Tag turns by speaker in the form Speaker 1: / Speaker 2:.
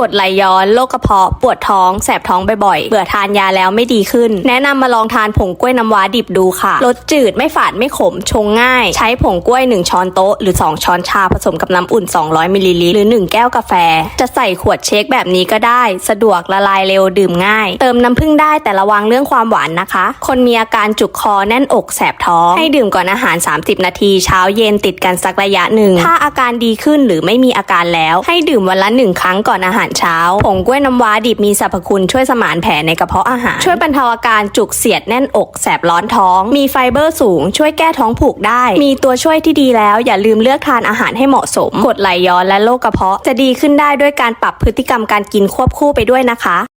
Speaker 1: กรดไหลย้อนโรคกระเพาะปวดท้องแสบท้องบ่อยๆเบื่อทานยาแล้วไม่ดีขึ้น แนะนำมาลองทานผงกล้วยน้ำว้าดิบดูค่ะรสจืดไม่ฝาดไม่ขมชงง่าย ใช้ผงกล้วย 1 ช้อนโต๊ะหรือ 2 ช้อนชาผสมกับน้ำอุ่น 200มิลลิลิตรหรือ 1 แก้วกาแฟ จะใส่ขวดเชคแบบนี้ก็ได้ สะดวกละลายเร็วดื่มง่าย เติมน้ำผึ้งได้แต่ระวังเรื่องความหวานนะคะ คนมีอาการจุกคอแน่นอกแสบท้อง ให้ดื่มก่อนอาหาร 30 นาที เช้าเย็นติดกันสักระยะหนึ่งถ้าอาการดีขึ้นหรือไม่มีอาการแล้ว ให้ดื่มวันละหนึ่งครั้งก่อนอาหารเช้า ผงกล้วยน้ำว้าดิบมีสรรพคุณช่วยสมานแผลในกระเพาะอาหาร ช่วยบรรเทาอาการจุกเสียดแน่นอกแสบร้อนท้อง มีไฟเบอร์สูง ช่วยแก้ท้องผูกได้ มีตัวช่วยที่ดีแล้ว อย่าลืมเลือกทานอาหารให้เหมาะสม กดไหลย้อนและโรคกระเพาะ จะดีขึ้นได้ด้วยการปรับพฤติกรรมการกินควบคู่ไปด้วยนะคะ